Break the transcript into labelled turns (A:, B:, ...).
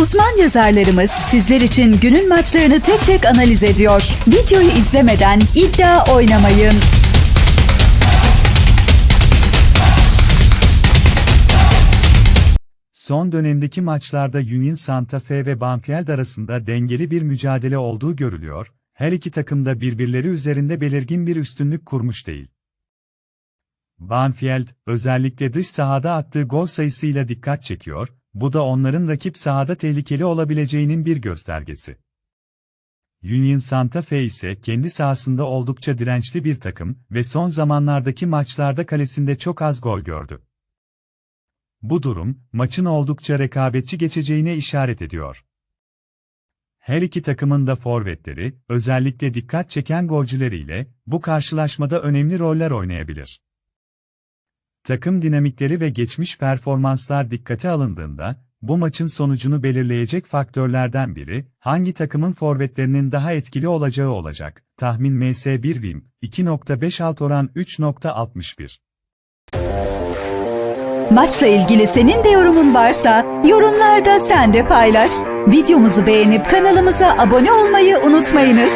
A: Uzman yazarlarımız sizler için günün maçlarını tek tek analiz ediyor. Videoyu izlemeden iddia oynamayın.
B: Son dönemdeki maçlarda Union Santa Fe ve Banfield arasında dengeli bir mücadele olduğu görülüyor, her iki takım da birbirleri üzerinde belirgin bir üstünlük kurmuş değil. Banfield, özellikle dış sahada attığı gol sayısıyla dikkat çekiyor, bu da onların rakip sahada tehlikeli olabileceğinin bir göstergesi. Union Santa Fe ise kendi sahasında oldukça dirençli bir takım ve son zamanlardaki maçlarda kalesinde çok az gol gördü. Bu durum, maçın oldukça rekabetçi geçeceğine işaret ediyor. Her iki takımın da forvetleri, özellikle dikkat çeken golcüleriyle, bu karşılaşmada önemli roller oynayabilir. Takım dinamikleri ve geçmiş performanslar dikkate alındığında, bu maçın sonucunu belirleyecek faktörlerden biri, hangi takımın forvetlerinin daha etkili olacağı olacak. Tahmin MS1 Wim, 2.5 alt oran 3.61.
A: Maçla ilgili senin de yorumun varsa yorumlarda sen de paylaş. Videomuzu beğenip kanalımıza abone olmayı unutmayınız.